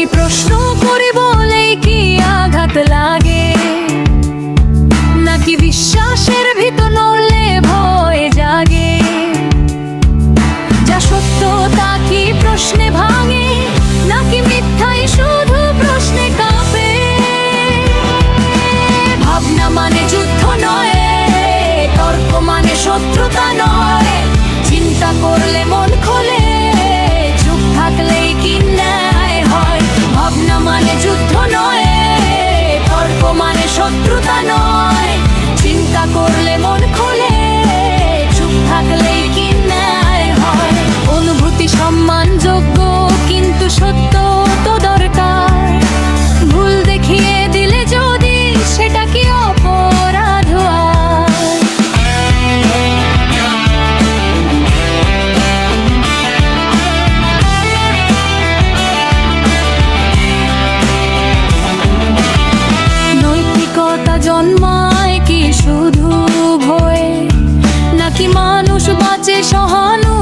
আমি প্রশ্ন করি বলেই কি আঘাত লাগে? নাকি বিশ্বাসের ভিতর নড়লে ভয় জাগে? যা সত্য তা কি প্রশ্নে ভাঙে? নাকি মিথ্যাই শুধু প্রশ্নে কাঁপে? ভাবনা মানে যুদ্ধ নয়, তর্ক মানে শত্রুতা নয়। মানুষ বাঁচে সহানু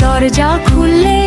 দরজা খুললে